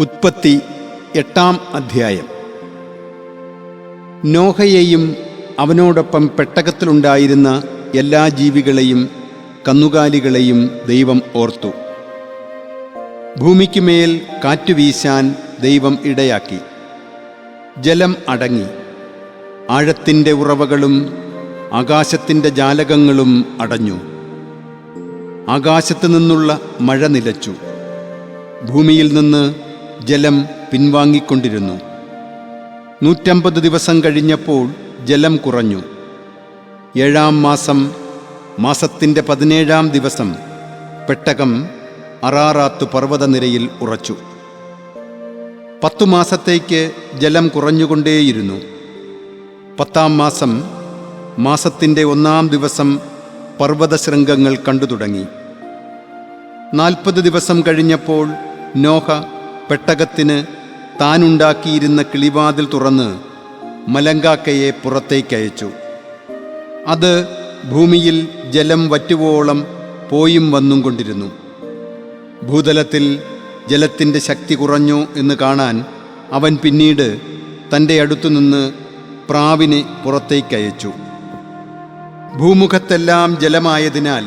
ഉത്പത്തി എട്ടാം അധ്യായം. നോഹയെയും അവനോടൊപ്പം പെട്ടകത്തിലുണ്ടായിരുന്ന എല്ലാ ജീവികളെയും കന്നുകാലികളെയും ദൈവം ഓർത്തു. ഭൂമിക്കുമേൽ കാറ്റു വീശാൻ ദൈവം ഇടയാക്കി. ജലം അടങ്ങി. ആഴത്തിന്റെ ഉറവകളും ആകാശത്തിന്റെ ജാലകങ്ങളും അടഞ്ഞു. ആകാശത്തു നിന്നുള്ള മഴ നിലച്ചു. ഭൂമിയിൽ നിന്ന് ജലം പിൻവാങ്ങിക്കൊണ്ടിരുന്നു. നൂറ്റമ്പത് ദിവസം കഴിഞ്ഞപ്പോൾ ജലം കുറഞ്ഞു. ഏഴാം മാസം മാസത്തിന്റെ പതിനേഴാം ദിവസം പെട്ടകം അറാറാത്തു പർവതനിരയിൽ ഉറച്ചു. പത്തു മാസത്തേക്ക് ജലം കുറഞ്ഞുകൊണ്ടേയിരുന്നു. പത്താം മാസം മാസത്തിന്റെ ഒന്നാം ദിവസം പർവതശൃംഗങ്ങൾ കണ്ടു തുടങ്ങി നാൽപ്പത് ദിവസം കഴിഞ്ഞപ്പോൾ നോഹ പെട്ടകത്തിന് താനുണ്ടാക്കിയിരുന്ന കിളിവാതിൽ തുറന്ന് മലങ്കാക്കയെ പുറത്തേക്കയച്ചു. അത് ഭൂമിയിൽ ജലം വറ്റുവോളം പോയും വന്നും കൊണ്ടിരുന്നു. ഭൂതലത്തിൽ ജലത്തിന്റെ ശക്തി കുറഞ്ഞു എന്ന് കാണാൻ അവൻ പിന്നീട് തന്റെ അടുത്തുനിന്ന് പ്രാവിനെ പുറത്തേക്കയച്ചു. ഭൂമുഖത്തെല്ലാം ജലമായതിനാൽ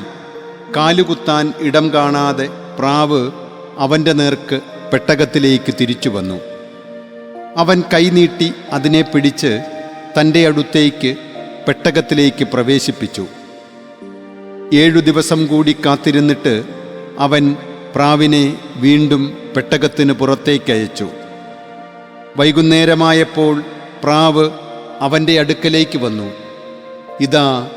കാലുകുത്താൻ ഇടം കാണാതെ പ്രാവ് അവന്റെ നേർക്ക് പെട്ടകത്തിലേക്ക് തിരിച്ചു വന്നു. അവൻ കൈനീട്ടി അതിനെ പിടിച്ച് തന്റെ അടുത്തേക്ക് പെട്ടകത്തിലേക്ക് പ്രവേശിപ്പിച്ചു. ഏഴു ദിവസം കൂടി കാത്തിരുന്നിട്ട് അവൻ പ്രാവിനെ വീണ്ടും പെട്ടകത്തിന് പുറത്തേക്കയച്ചു വൈകുന്നേരമായപ്പോൾ പ്രാവ് അവന്റെ അടുക്കലേക്ക് വന്നു. ഇതാ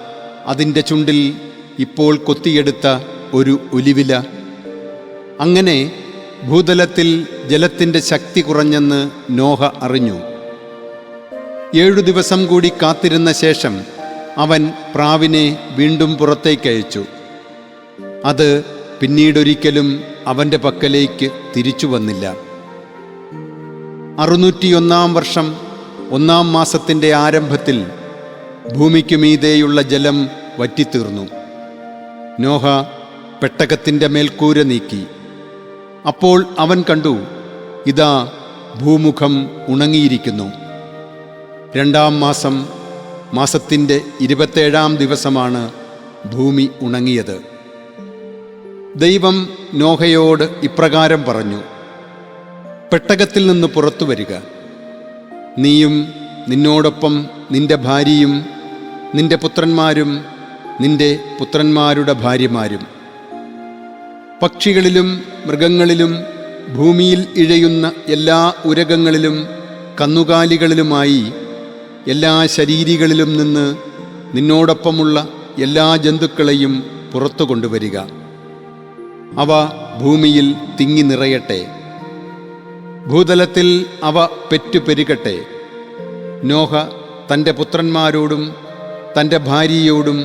അതിന്റെ ചുണ്ടിൽ ഇപ്പോൾ കൊത്തിയെടുത്ത ഒരു ഒലിവില. അങ്ങനെ ഭൂതലത്തിൽ ജലത്തിന്റെ ശക്തി കുറഞ്ഞെന്ന് നോഹ അറിഞ്ഞു. ഏഴു ദിവസം കൂടി കാത്തിരുന്ന ശേഷം അവൻ പ്രാവിനെ വീണ്ടും പുറത്തേക്കയച്ചു. അത് പിന്നീടൊരിക്കലും അവന്റെ പക്കലേക്ക് തിരിച്ചു വന്നില്ല. അറുന്നൂറ്റിയൊന്നാം വർഷം ഒന്നാം മാസത്തിന്റെ ആരംഭത്തിൽ ഭൂമിക്കു മീതെയുള്ള ജലം വറ്റിത്തീർന്നു. നോഹ പെട്ടകത്തിന്റെ മേൽക്കൂര നീക്കി. അപ്പോൾ അവൻ കണ്ടു ഇതാ ഭൂമുഖം ഉണങ്ങിയിരിക്കുന്നു. രണ്ടാം മാസം മാസത്തിന്റെ ഇരുപത്തേഴാം ദിവസമാണ് ഭൂമി ഉണങ്ങിയത്. ദൈവം നോഹയോട് ഇപ്രകാരം പറഞ്ഞു പെട്ടകത്തിൽ നിന്ന് പുറത്തു വരിക. നീയും നിന്നോടൊപ്പം നിന്റെ ഭാര്യയും നിന്റെ പുത്രന്മാരും നിന്റെ പുത്രന്മാരുടെ ഭാര്യമാരും. പക്ഷികളിലും മൃഗങ്ങളിലും ഭൂമിയിൽ ഇഴയുന്ന എല്ലാ ഉരകങ്ങളിലും കന്നുകാലികളിലുമായി എല്ലാ ശരീരികളിലും നിന്ന് നിന്നോടൊപ്പമുള്ള എല്ലാ ജന്തുക്കളെയും പുറത്തു കൊണ്ടുവരിക. അവ ഭൂമിയിൽ തിങ്ങി നിറയട്ടെ. ഭൂതലത്തിൽ അവ പെറ്റുപെരുകട്ടെ നോഹ തന്റെ പുത്രന്മാരോടും തന്റെ ഭാര്യയോടും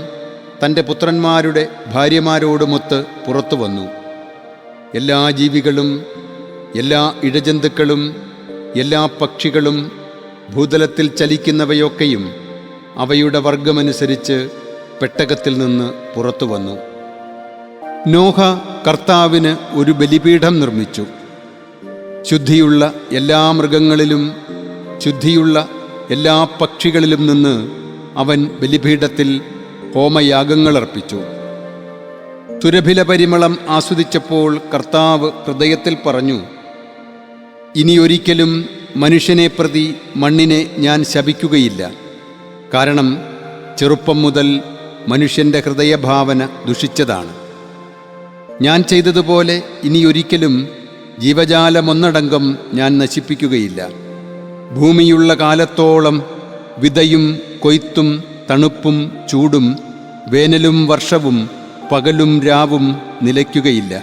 തന്റെ പുത്രന്മാരുടെ ഭാര്യമാരോടുമൊത്ത് പുറത്തു വന്നു. എല്ലാ ജീവികളും എല്ലാ ഇഴജന്തുക്കളും എല്ലാ പക്ഷികളും ഭൂതലത്തിൽ ചലിക്കുന്നവയൊക്കെയും അവയുടെ വർഗമനുസരിച്ച് പെട്ടകത്തിൽ നിന്ന് പുറത്തു വന്നു. നോഹ കർത്താവിന് ഒരു ബലിപീഠം നിർമ്മിച്ചു. ശുദ്ധിയുള്ള എല്ലാ മൃഗങ്ങളിലും ശുദ്ധിയുള്ള എല്ലാ പക്ഷികളിലും നിന്ന് അവൻ ബലിപീഠത്തിൽ ഹോമയാഗങ്ങൾ അർപ്പിച്ചു. തുരഭില പരിമളം ആസ്വദിച്ചപ്പോൾ കർത്താവ് ഹൃദയത്തിൽ പറഞ്ഞു ഇനിയൊരിക്കലും മനുഷ്യനെ പ്രതി മണ്ണിനെ ഞാൻ ശപിക്കുകയില്ല. കാരണം ചെറുപ്പം മുതൽ മനുഷ്യന്റെ ഹൃദയഭാവന ദുഷിച്ചതാണ്. ഞാൻ ചെയ്തതുപോലെ ഇനിയൊരിക്കലും ജീവജാലമൊന്നടങ്കം ഞാൻ നശിപ്പിക്കുകയില്ല. ഭൂമിയുള്ള കാലത്തോളം വിതയും കൊയ്ത്തും തണുപ്പും ചൂടും വേനലും വർഷവും പകലും രാവും നിലയ്ക്കുകയില്ല.